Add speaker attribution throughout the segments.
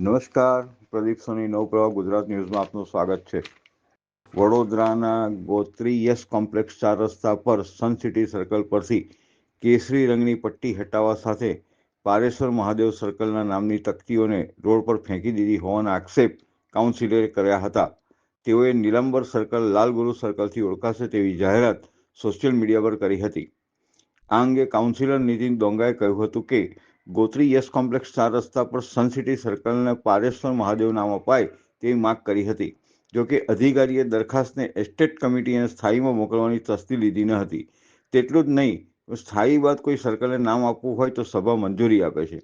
Speaker 1: નમસ્કાર, પ્રદીપ સોની, નવપ્રવાહ, ગુજરાત ન્યૂઝમાં આપનું સ્વાગત છે. વડોદરાના ગોત્રી યસ કોમ્પ્લેક્સ ચાર રસ્તા પર સન સિટી સર્કલ પરથી કેસરી રંગની પટ્ટી હટાવવા સાથે પારેશ્વર મહાદેવ સર્કલના નામની તકતીઓને રોડ પર ફેંકી દીધી હોવાના આક્ષેપ કાઉન્સિલરે કર્યા હતા. તેઓએ નીલંબર સર્કલ લાલગુરુ સર્કલથી ઓળખાશે તેવી જાહેરાત સોશિયલ મીડિયા પર કરી હતી. આ અંગે કાઉન્સિલર નીતિન ડોંગાએ કહ્યું હતું કે ગોત્રી યસ કોમ્પ્લેક્સ ચાર રસ્તા પર સન સિટી સર્કલને પારેશ્વર મહાદેવ નામ અપાય તેવી માંગ કરી હતી જોકે અધિકારીએ દરખાસ્તને એસ્ટેટ કમિટી અને સ્થાયીમાં મોકલવાની તસ્દી લીધી ન હતી. તેટલું જ નહીં, સ્થાયી બાદ કોઈ સર્કલને નામ આપવું હોય તો સભા મંજૂરી આપે છે.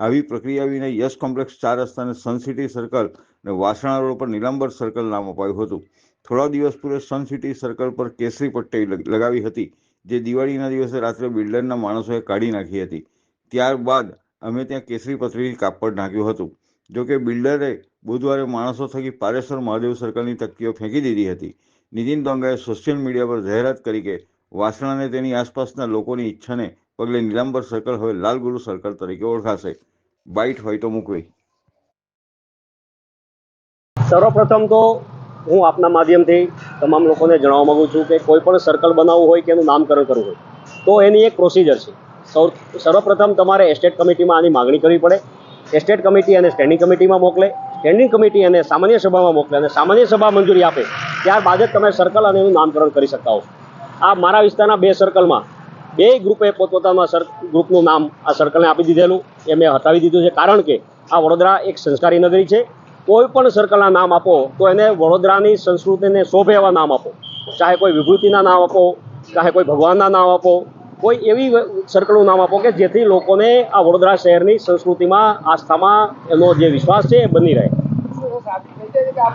Speaker 1: આવી પ્રક્રિયા વિના યસ કોમ્પ્લેક્સ ચાર રસ્તાને સનસિટી સર્કલ અને વાસણા રોડ પર નીલાંબર સર્કલ નામ અપાયું હતું. થોડા દિવસ પૂર્વે સન સિટી સર્કલ પર કેસરી પટ્ટી લગાવી હતી, જે દિવાળીના દિવસે રાત્રે બિલ્ડરના માણસોએ કાઢી નાખી હતી. ત્યારબાદ અમે ત્યાં કેસરી પથરીથી કાપડ નાખ્યું હતું. જોકે બિલ્ડરે બુધવારે માણસો થકી પારેશ્વર મહાદેવ સર્કલની તકતીઓ ફેંકી દીધી હતી. નીતિન દોંગાએ સોશિયલ મીડિયા પર જાહેરાત કરી કે વાસણાને તેની આસપાસના લોકોની ઈચ્છાને પગલે નીલાંબર સર્કલ હવે લાલગુરુ સર્કલ તરીકે ઓળખાશે. બાઇટ હોય તો મૂકવી.
Speaker 2: સર્વપ્રથમ તો હું આપના માધ્યમથી તમામ લોકોને જણાવવા માગું છું કે કોઈ પણ સર્કલ બનાવવું હોય કે એનું નામકરણ કરવું હોય, તો એની એક પ્રોસિજર છે. સૌ, સર્વપ્રથમ તમારે એસ્ટેટ કમિટીમાં આની માગણી કરવી પડે. એસ્ટેટ કમિટી અને સ્ટેન્ડિંગ કમિટીમાં મોકલે. સ્ટેન્ડિંગ કમિટી અને સામાન્ય સભામાં મોકલે અને સામાન્ય સભા મંજૂરી આપે. ત્યારબાદ જ તમે સર્કલ અને એનું નામકરણ કરી શકતા હો આ મારા વિસ્તારના બે સર્કલમાં બે ગ્રુપે પોતપોતાના સર ગ્રુપનું નામ આ સર્કલને આપી દીધેલું. એ મેં હટાવી દીધું છે. કારણ કે આ વડોદરા એક સંસ્કારી નગરી છે. કોઈ પણ સર્કલના નામ આપો, તો એને વડોદરાની સંસ્કૃતિને શોભે એવા નામ આપો. ચાહે કોઈ વિભૂતિના નામ આપો, ચાહે કોઈ ભગવાનના નામ આપો કોઈ એવી સર્કલનું નામ આપો કે જેથી લોકોને આ વડોદરા શહેરની સંસ્કૃતિમાં આસ્થામાં એનો જે વિશ્વાસ છે એ બની રહે.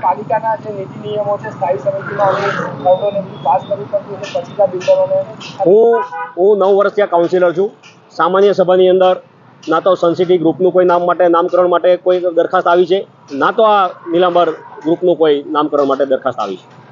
Speaker 3: પાલિકાના જે નીતિ નિયમો છે સ્થાયી સમિતિમાં અમે ખરડોને બધું પાસ કરવી પડતી એટલે બિલ્ડરોને
Speaker 2: હું હું નવ વર્ષ ત્યાં કાઉન્સિલર છું. સામાન્ય સભાની અંદર ના તો સનસિટી ગ્રુપનું કોઈ નામ માટે નામકરણ માટે કોઈ દરખાસ્ત આવી છે ના તો આ નીલાંબર ગ્રુપનું કોઈ નામકરણ માટે દરખાસ્ત આવી છે.